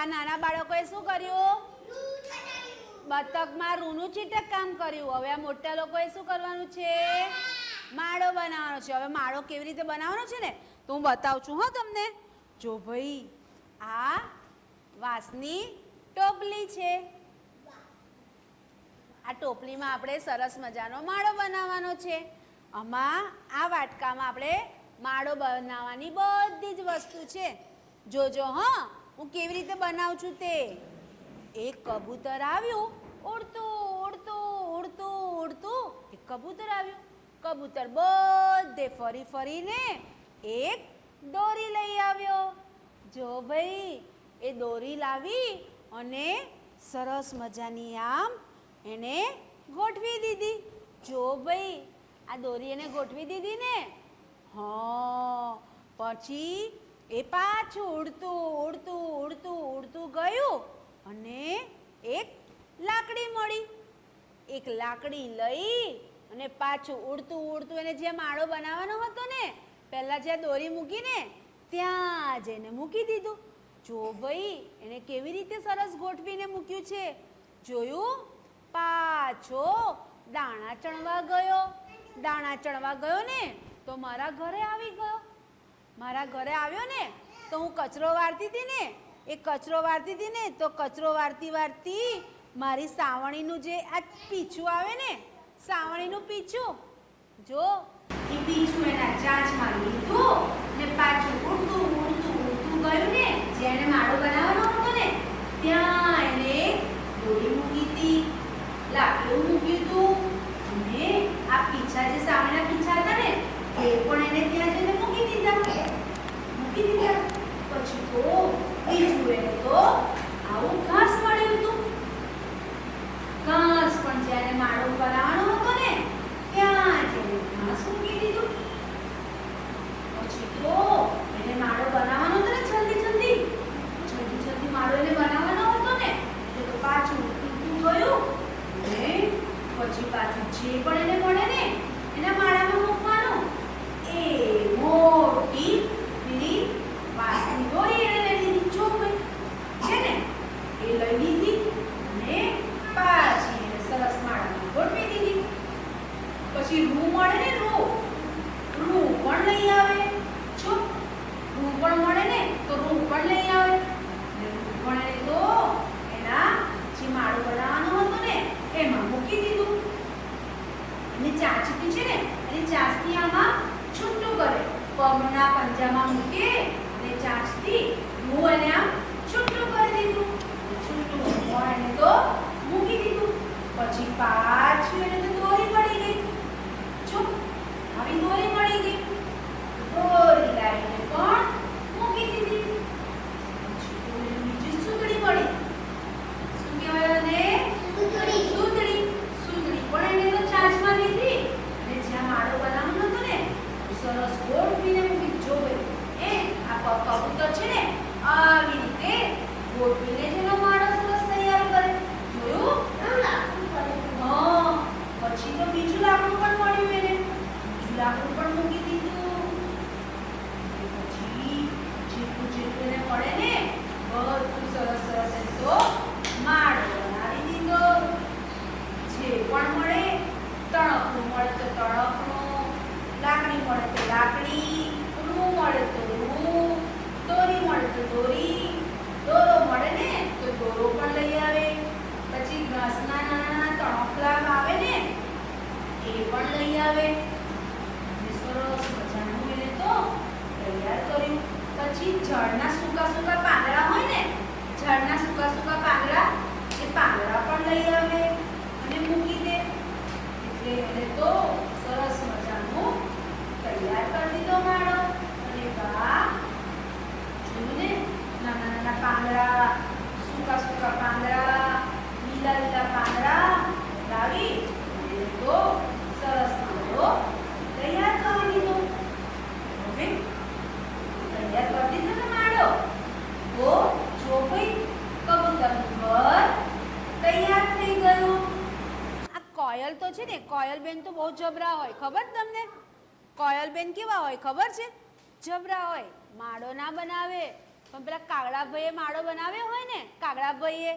આ નાના બાળકોએ શું કર્યું? બતકમાં રૂનું ચીટક કામ કર્યું. હવે આ મોટા લોકોએ શું કરવાનું છે? માળો બનાવવાનો છે. હવે માળો કેવી રીતે બનાવવાનો છે ને? તો હું બતાવું છું, હો તમને. જો ભાઈ, આ વાંસની ટોપલી છે. આ ટોપલીમાં આપણે સરસ મજાનો માળો બનાવવાનો છે. આમાં આ વાટકામાં આપણે માળો બનાવવાની બધી જ વસ્તુ છે. જોજો, હા. હું કેવી રીતે બનાવું છું તે? એક કબૂતર આવ્યું, ઉડતું ઉડતું ઉડતું ઉડતું. એક કબૂતર આવ્યું. કબૂતર બધે ફરી ફરીને એક દોરી લઈ આવ્યો. જો ભાઈ, એ દોરી લાવી અને સરસ મજાની આમ એને ગોઠવી દીધી. જો ભાઈ, આ દોરી એને ગોઠવી દીધી ને? હા, પછી એ પાછું ઉડતું ઉડતું ઉડતું ઉડતું ગયું અને એક લાકડી મળી. એક લાકડી લઈ અને પાછું ઉડતું ઉડતું એને જે માળો બનાવવાનો હતો ને, પહેલાં જ્યાં દોરી મૂકીને, ત્યાં જઈને મૂકી દીધું. જો ભાઈ, એને કેવી રીતે સરસ ગોઠવીને મૂક્યું છે? જોયું? પાછો દાણા ચણવા ગયો. દાણા ચણવા ગયો ને, તો મારા ઘરે આવી ગયો. મારા ઘરે આવ્યો ને, તો હું કચરો વારતી હતી ને, એ કચરો વારતી હતી ને, તો કચરો વારતી વારતી મારી સાવણીનું જે આ પીછું આવે ને, સાવણીનું પીછું, જો, એ પીછું એના ચાંચમાં લીધું ને પાછું ઉડતું ઉડતું ઉડતું ગયું ને જેને માળો બનાવવાનો હતો ને, ત્યાં એને દોરી મૂકી હતી, લાકડું મૂક્યું હતું, અને આ પીછા જે સામેના પીછા હતા ને, એ પણ એને ત્યાં જઈને પછી તો એને તો બનાવવાનો હતો ને જલ્દી જલ્દી. જલ્દી જલ્દી માળો એને બનાવવાનો હતો ને, તો પાછું ગયું ને પછી પાછું જે પણ એને મળે ને, એના માળામાં મૂકવાનું એ મોટી પેલી વાંસની દોરી એને લઈ લીધી જો ભાઈ છે ને એ લઈ લીધી અને પાછી એને સરસ માળામાં ગોઠવી દીધી પછી રૂ મળે ને રૂ રૂ પણ લઈ આવે જો રૂ પણ મળે ને તો રૂ પણ લઈ આવે ને રૂ પણ એને તો એના જે માળો બનાવવાનો હતો ને એમાં મૂકી દીધું અને ચાંચી છે ને એની ચાંચથી આમાં છૂટું કરે પગના પંજામાં મૂકે અને ચાંચથી રૂ એને આમ છૂટું કરી દીધું છૂટું પણ એને તો મૂકી દીધું પાછું તો દોરી પડી ગઈ. જો આવી દોરી મળી ગઈ. દોરી લાવીને પણ મૂકી દીધી પછી તો એને બીજી સુતળી મળી શું કહેવાય એને સુતળી સુતળી પણ એને તો ચાંચમાં લીધી અને જ્યાં માળો બનાવવાનો હતો ને તો સરસ ગોઠવીને મૂકી જો ભાઈ એ આ ક- કબૂતર છે ને આવી રીતે ગોઠવીને જ એનો માળો સરસ તૈયાર કરે જોયું હા પછી તો બીજું લાકડું પણ મળ્યું એને બીજું લાકડું પણ મૂકી દીધું અને પછી જેટલું જેટલું એને મળે ને બધું સરસ સરસ એને તો માળો બનાવી દીધો જે પણ મળે તણકનું મળે તો તણકનું લાકડી મળે તો લાકડી રૂ મળે તો રૂ દોરી મળે તો દોરી દોરો મળે ને તો દોરો પણ લઈ આવે પછી ઘાસના નાના નાના તણખલા આવે ને એ પણ લઈ આવે. સરસ મજાનું તૈયાર કર્યું. પછી ઝાડના સૂકા સૂકા પાંદડા હોય ને, ઝાડના સૂકા સૂકા પાંદડા, એ પાંદડા પણ લઈ આવે અને મૂકી દે. એટલે એને તો સરસ મજાનું તૈયાર કરી દીધો માળો. અને વાહ જોયું ને, નાના નાના પાંદડા, સૂકા સૂકા પાંદડા, લીલા લીલા પાંદડા લાવી તો સરસ માળો તૈયાર કરી દીધો હવે તૈયાર કરી દીધો ને માળો તો જો ભાઈ કબૂતરનું ઘર તૈયાર થઈ ગયું આ કોયલ તો છે ને કોયલબેન તો બહુ જબરા હોય, ખબર તમને? કોયલબેન કેવા હોય, ખબર છે? જબરા હોય, માળો ના બનાવે. પણ પેલા કાગડાભાઈએ માળો બનાવ્યો હોય ને, કાગડાભાઈએ?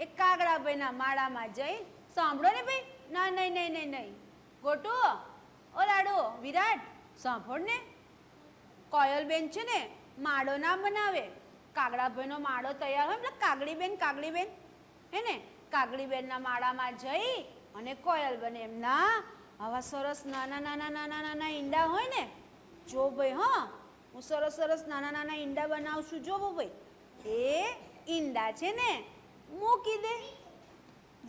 એ કાગડાભાઈના માળામાં જઈ, સાંભળો ને ભાઈ? ના, નહીં નહીં નહીં નહીં. ગોટુ, ઓ લાડુ, વિરાટ, સાંભળ ને. કોયલબેન છે ને, માળો ના બનાવે. કાગડાભાઈનો માળો તૈયાર હોય એટલે કાગડીબેન કાગડીબેન, હે ને? કાગડીબેનના માળામાં જઈ અને કોયલબેન એમના આવા સરસ નાના નાના નાના નાના ઈંડા હોય ને, જો ભાઈ, હા, હું સરસ સરસ નાના નાના ઈંડા બનાવું છું જોવો ભાઈ, એ ઈંડા છે ને, મૂકી દે.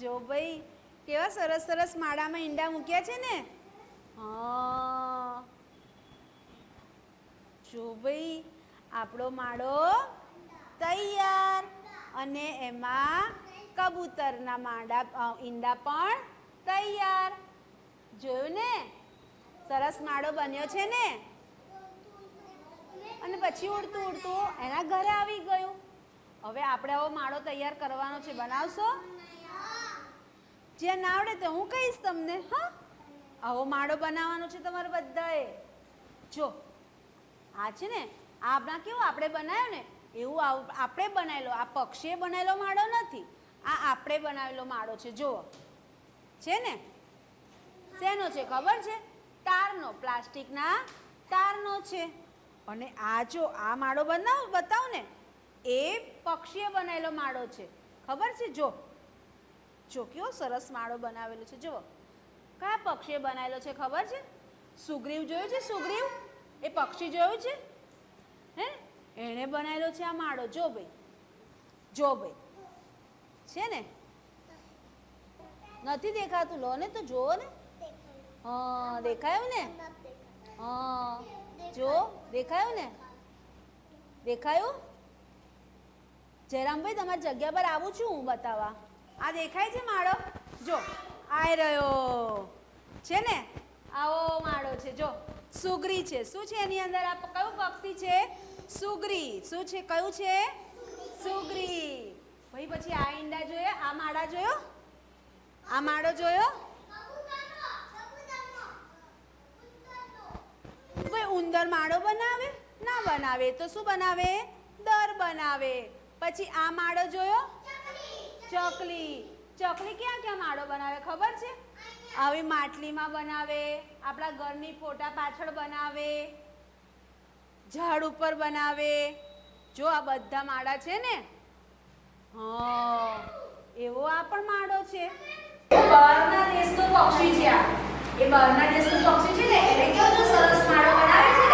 જો ભાઈ, કેવા સરસ સરસ માળામાં ઈંડા મૂક્યા છે ને. હા. જો ભાઈ, આપણો માળો તૈયાર અને એમાં કબૂતરના માળા ઈંડા પણ તૈયાર. જોયું ને? સરસ માળો બન્યો છે ને? અને પછી ઉડતું ઉડતું એના ઘરે આવી ગયું. હવે આપણે આવો માળો તૈયાર કરવાનો છે. બનાવશો? જે ના આવડે તો હું કહીશ તમને, હા? આવો માળો બનાવવાનો છે તમારે બધાએ. જો, આ છે ને આપણા કેવું આપણે બનાવ્યો ને, એવું આપણે બનાવેલો, આ પક્ષીએ બનાવેલો માળો નથી. આ આપણે બનાવેલો માળો છે. જુઓ, છે ને? શેનો છે ખબર છે? તારનો, પ્લાસ્ટિકના તારનો છે. અને આ જો આ માળો બનાવ, બતાવ ને. એ પક્ષીએ બનાવેલો માળો છે. ખબર છે? જો. જો કેવો સરસ માળો બનાવેલો છે. જુઓ. કયા પક્ષીએ બનાવેલો છે ખબર છે? સુગ્રીવ જોયું છે? સુગ્રીવ? એ પક્ષી જોયું છે? હે? એણે બનાવેલો છે આ માળો. જો ભાઈ. જો ભાઈ. છે ને? નથી દેખાતું? લો ને તો જુઓ ને. હા, દેખાયું ને? હા. જો, દેખાયું ને? દેખાયું? જયરામભાઈ, તમારી જગ્યા પર આવું છું હું બતાવવા. આ દેખાય છે માળો? જો આઈ રહ્યો. છે ને? આવો માળો છે, જો. સુગરી છે. શું છે એની અંદર? આ કયું પક્ષી છે? સુગરી. શું છે? કયું છે? સુગરી. ભાઈ, પછી આ ઈંડા જોયો આ માળા જોયો? આ માળો જોયો? ઉંદર માળો બનાવે? ના બનાવે. તો શું બનાવે? દર બનાવે. પછી આ માળો જોયો? ચકલી. ચકલી ક્યાં ક્યાં માળો બનાવે ખબર છે? આવી માટલીમાં બનાવે, આપણા ઘરની ફોટા પાછળ બનાવે, ઝાડ ઉપર બનાવે. જો આ બધા માળા છે ને? હા, એવો આ પણ માળો છે. પક્ષી છે એ બહારના જે પક્ષી છે ને એને કેવો સરસ માળો બનાવે છે?